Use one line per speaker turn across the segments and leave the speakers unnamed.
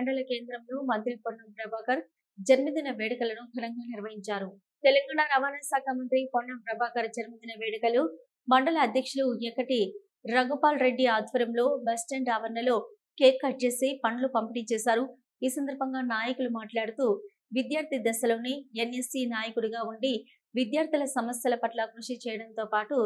మండల కేంద్రంలో మంత్రి పొన్నం ప్రభాకర్ జన్మదిన వేడుకలను ఘనంగా నిర్వహించారు. తెలంగాణ రవాణా శాఖ మంత్రి పొన్నం ప్రభాకర్ జన్మదిన వేడుకలు మండల అధ్యక్షులు ఎకటి రఘుపాల్ రెడ్డి ఆధ్వర్యంలో బస్టాండ్ ఆవరణలో కేక్ కట్ చేసి పండ్లు పంపిణీ చేశారు. ఈ సందర్భంగా నాయకులు మాట్లాడుతూ విద్యార్థి దశలోనే ఎన్ఎస్సి నాయకుడిగా ఉండి విద్యార్థుల సమస్యల పట్ల కృషి చేయడంతో పాటు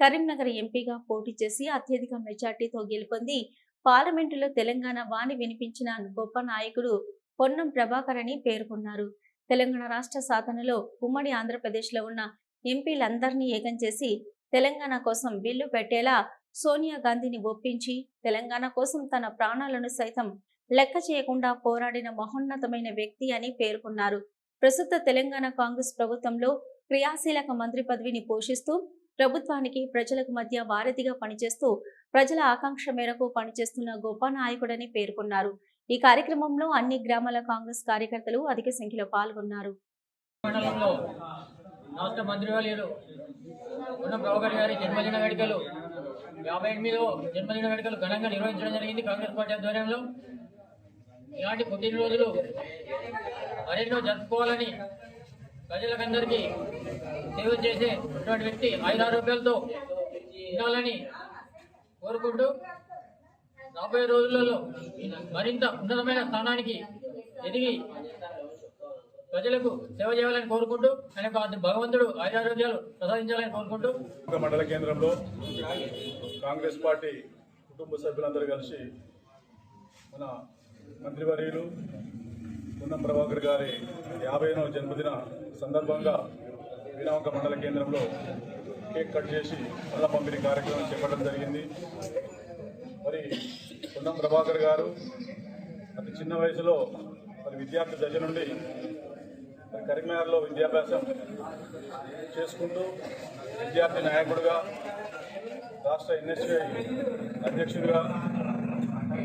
కరీంనగర్ ఎంపీగా పోటీ చేసి అత్యధిక మెజార్టీతో గెలుపొంది పార్లమెంటులో తెలంగాణ వాణి వినిపించిన గొప్ప నాయకుడు పొన్నం ప్రభాకర్ అని పేర్కొన్నారు. తెలంగాణ రాష్ట్ర సాధనలో ఉమ్మడి ఆంధ్రప్రదేశ్లో ఉన్న ఎంపీలందరినీ ఏకం చేసి తెలంగాణ కోసం బిల్లు పెట్టేలా సోనియా గాంధీని ఒప్పించి తెలంగాణ కోసం తన ప్రాణాలను సైతం లెక్క చేయకుండా పోరాడిన మహోన్నతమైన వ్యక్తి అని పేర్కొన్నారు. ప్రస్తుత తెలంగాణ కాంగ్రెస్ ప్రభుత్వంలో క్రియాశీలక మంత్రి పదవిని పోషిస్తూ ప్రభుత్వానికి ప్రజలకు మధ్య వారధిగా పనిచేస్తూ ప్రజల ఆకాంక్ష మేరకు పనిచేస్తున్న గొప్ప నాయకుడని పేర్కొన్నారు. ఈ కార్యక్రమంలో అన్ని గ్రామాల కాంగ్రెస్ కార్యకర్తలు అధిక సంఖ్యలో పాల్గొన్నారు.
రాష్ట్ర మంత్రివర్యులు ఉన్న ప్రభాకర్ గారి జన్మదిన వేడుకలు యాభై ఎనిమిదో జన్మదిన వేడుకలు ఘనంగా నిర్వహించడం జరిగింది కాంగ్రెస్ పార్టీ ఆధ్వర్యంలో. ఇలాంటి పుట్టినరోజులు మరెన్నో జరుపుకోవాలని ప్రజలకందరికీ సేవ చేసే వ్యక్తి ఐదారు రూపాయలతో ఉండాలని కోరుకుంటూ రాబోయే రోజులలో మరింత ఉన్నతమైన స్థానానికి ఎదిగి ప్రజలకు సేవ చేయాలని కోరుకుంటూ ఆయనకు భగవంతుడు ఆయురారోగ్యాలు ప్రసాదించాలని కోరుకుంటూ.
మండల కేంద్రంలో కాంగ్రెస్ పార్టీ కుటుంబ సభ్యులందరూ కలిసి మన మంత్రివర్యులు పున్నం ప్రభాకర్ గారి యాభైనవ జన్మదిన సందర్భంగా వీరావంక మండల కేంద్రంలో కేక్ కట్ చేసి పళ్ళ పంపిణీ కార్యక్రమం చేపట్టడం జరిగింది. మరి పున్నం ప్రభాకర్ గారు అతి చిన్న వయసులో మరి విద్యార్థి దశ నుండి మరి కరీంనగర్లో విద్యాభ్యాసం చేసుకుంటూ విద్యార్థి నాయకుడుగా రాష్ట్ర ఎన్ఎస్ఐ అధ్యక్షుడిగా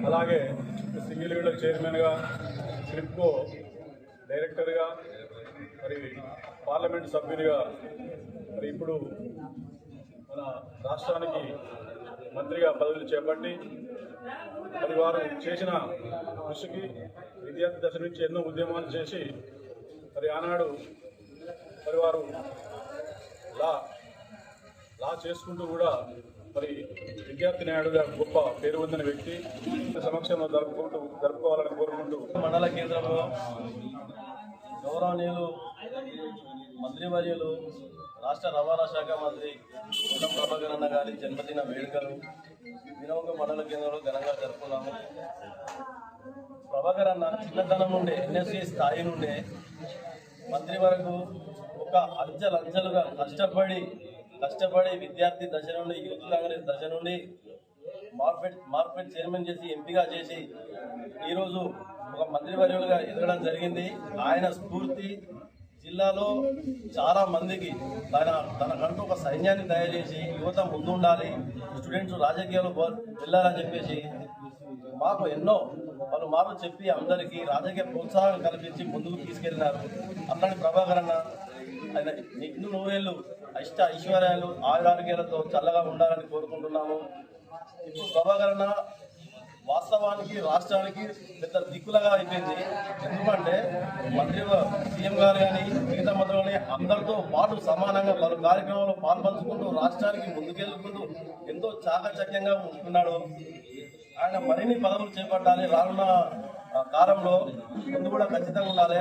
అలాగే సింగిల్ విండో చైర్మన్గా క్రిప్కో డైరెక్టర్గా మరి పార్లమెంట్ సభ్యునిగా మరి ఇప్పుడు మన రాష్ట్రానికి మంత్రిగా పదవులు చేపట్టి మరి వారు చేసిన కృషికి విద్యార్థి దశ నుంచి ఎన్నో ఉద్యమాలు చేసి మరి ఆనాడు మరి వారు లా లా చేసుకుంటూ కూడా మరి విద్యార్థి నాయుడుగా గొప్ప పేరు పొందిన వ్యక్తి. సమక్షంలో జరుపుకుంటూ జరుపుకోవాలని కోరుకుంటూ
మండల కేంద్రంలో గౌరవనీయులు మంత్రివర్యులు రాష్ట్ర రవాణా శాఖ మంత్రి పొన్నం ప్రభాకర్ అన్న గారి జన్మదిన వేడుకలు వినోగ మండల కేంద్రంలో ఘనంగా జరుపుకున్నాము. ప్రభాకర్ అన్న చిన్నతనం నుండే ఎన్ఎస్సీ స్థాయి నుండే మంత్రి వరకు ఒక అంచెలంచెలుగా కష్టపడి కష్టపడి విద్యార్థి దశ నుండి యూత్ కాంగ్రెస్ దశ నుండి మార్కెట్ మార్కెట్ చైర్మన్ చేసి ఎంపీగా చేసి ఈరోజు ఒక మంత్రివర్యులుగా ఎదగడం జరిగింది. ఆయన స్ఫూర్తి జిల్లాలో చాలా మందికి తన తనకంటూ ఒక సైన్యాన్ని తయారు చేసి యువత ముందుండాలి స్టూడెంట్స్ రాజకీయాలు వెళ్ళాలని చెప్పేసి మాకు ఎన్నో వాళ్ళు మాకు చెప్పి అందరికీ రాజకీయ ప్రోత్సాహం కల్పించి ముందుకు తీసుకెళ్ళినారు. అట్లాంటి ప్రభాకర్ అన్న ఆయన నిన్ను నువ్వేళ్ళు అష్ట ఐశ్వర్యాలు ఆయురారోగ్యాలతో చల్లగా ఉండాలని కోరుకుంటున్నాము. ఇప్పుడు ప్రభాకర్ అన్న వాస్తవానికి రాష్ట్రానికి పెద్ద దిక్కులగా అయిపోయింది. ఎందుకంటే మంత్రి సీఎం గారు కానీ వారితో పాటు సమానంగా పలు కార్యక్రమాల్లో పాల్పంచుకుంటూ రాష్ట్రానికి ముందుకెళ్తుకుంటూ ఎంతో చాకచక్యంగా ఉంటున్నాడు. ఆయన మరిన్ని పదవులు చేపట్టాలి. రానున్న కాలంలో ముందు కూడా ఖచ్చితంగా ఉండాలి.